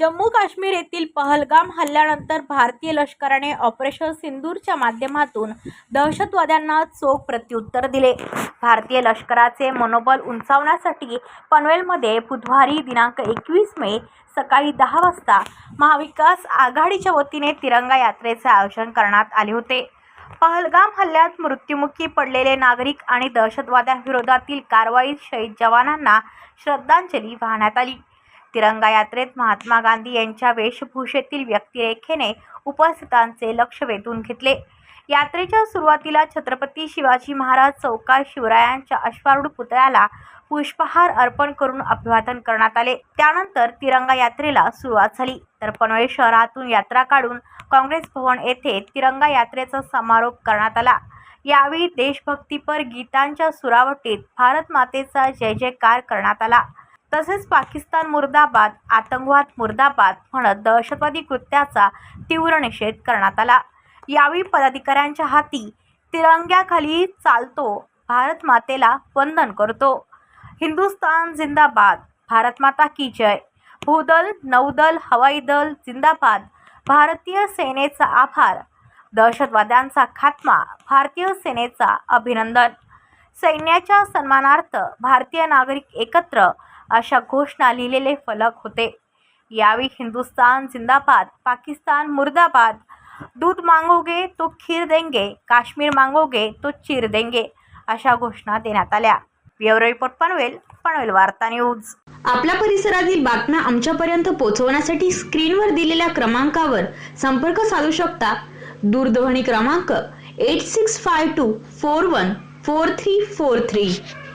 जम्मू काश्मीर येथील पहलगाम हल्ल्यानंतर भारतीय लष्कराने ऑपरेशन सिंदूरच्या माध्यमातून दहशतवाद्यांना चोख प्रत्युत्तर दिले. भारतीय लष्कराचे मनोबल उंचावण्यासाठी पनवेलमध्ये बुधवारी दिनांक एकवीस मे सकाळी दहा वाजता महाविकास आघाडीच्या वतीने तिरंगा यात्रेचे आयोजन करण्यात आले होते. पहलगाम हल्ल्यात मृत्युमुखी पडलेले नागरिक आणि दहशतवाद्यांविरोधातील कारवाईत शहीद जवानांना श्रद्धांजली वाहण्यात आली. तिरंगा यात्रेत महात्मा गांधी यांच्या वेशभूषेतील व्यक्तिरेखेने उपस्थितांचे लक्ष वेधून घेतले. यात्रेच्या सुरुवातीला छत्रपती शिवाजी महाराज चौकात शिवरायांच्या अश्वारूढ पुतळ्याला पुष्पहार अर्पण करून अभिवादन करण्यात आले. त्यानंतर तिरंगा यात्रेला सुरुवात झाली. तर पनवेल शहरातून यात्रा काढून काँग्रेस भवन येथे तिरंगा यात्रेचा समारोप करण्यात आला. यावेळी देशभक्तीपर गीतांच्या सुरावटीत भारत मातेचा जय जयकार करण्यात आला. तसेच पाकिस्तान मुर्दाबाद आतंकवाद मुर्दाबाद म्हणत दहशतवादी कृत्याचा तीव्र निषेध करण्यात आला. यावेळी पदाधिकाऱ्यांच्या हाती तिरंग्याखाली चालतो भारत मातेला वंदन करतो. हिंदुस्तान जिंदाबाद भारत माता की जय. भूदल नौदल हवाई दल जिंदाबाद. भारतीय सेनेचा आभार. दहशतवाद्यांचा खात्मा भारतीय सेनेचा अभिनंदन. सैन्याच्या सन्मानार्थ भारतीय नागरिक एकत्र अशा घोषणा लिहिलेले फलक होते. यावेळी हिंदुस्तान जिंदाबाद पाकिस्तान मुर्दाबाद दूध मागोगे तो खीर देंगे काश्मीर मागोगे तो चीर देंगे अशा घोषणा देण्यात आल्या. ब्युरो रिपोर्ट पनवेल पनवेल वार्ता न्यूज. आपल्या परिसरातील बातम्या आमच्यापर्यंत पोहोचवण्यासाठी स्क्रीनवर दिलेल्या क्रमांकावर संपर्क साधू शकता. दूरध्वनी क्रमांक eight six five two four one four three four three